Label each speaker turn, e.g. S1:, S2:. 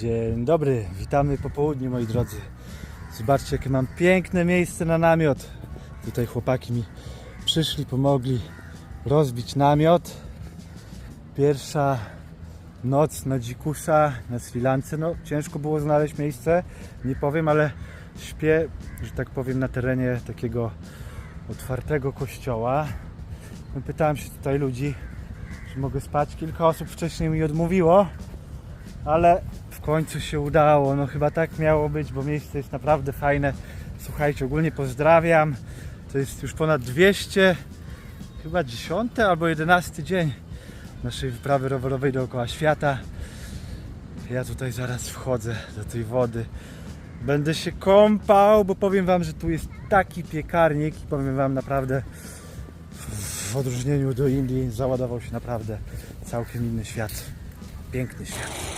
S1: Dzień dobry, witamy po południu moi drodzy. Zobaczcie jakie mam piękne miejsce na namiot. Tutaj chłopaki mi przyszli, pomogli rozbić namiot. Pierwsza noc na dzikusza na Sri Lance. No ciężko było znaleźć miejsce, nie powiem, ale śpię, że tak powiem, na terenie takiego otwartego kościoła. No, Pytałem się tutaj ludzi, czy mogę spać. Kilka osób wcześniej mi odmówiło, ale końcu się udało. No chyba tak miało być, bo miejsce jest naprawdę fajne. Słuchajcie, ogólnie pozdrawiam. To jest już ponad 200, chyba 10 albo 11 dzień naszej wyprawy rowerowej dookoła świata. Ja tutaj zaraz wchodzę do tej wody. Będę się kąpał, bo powiem Wam, że tu jest taki piekarnik i powiem Wam naprawdę w odróżnieniu do Indii załadował się naprawdę całkiem inny świat. Piękny świat.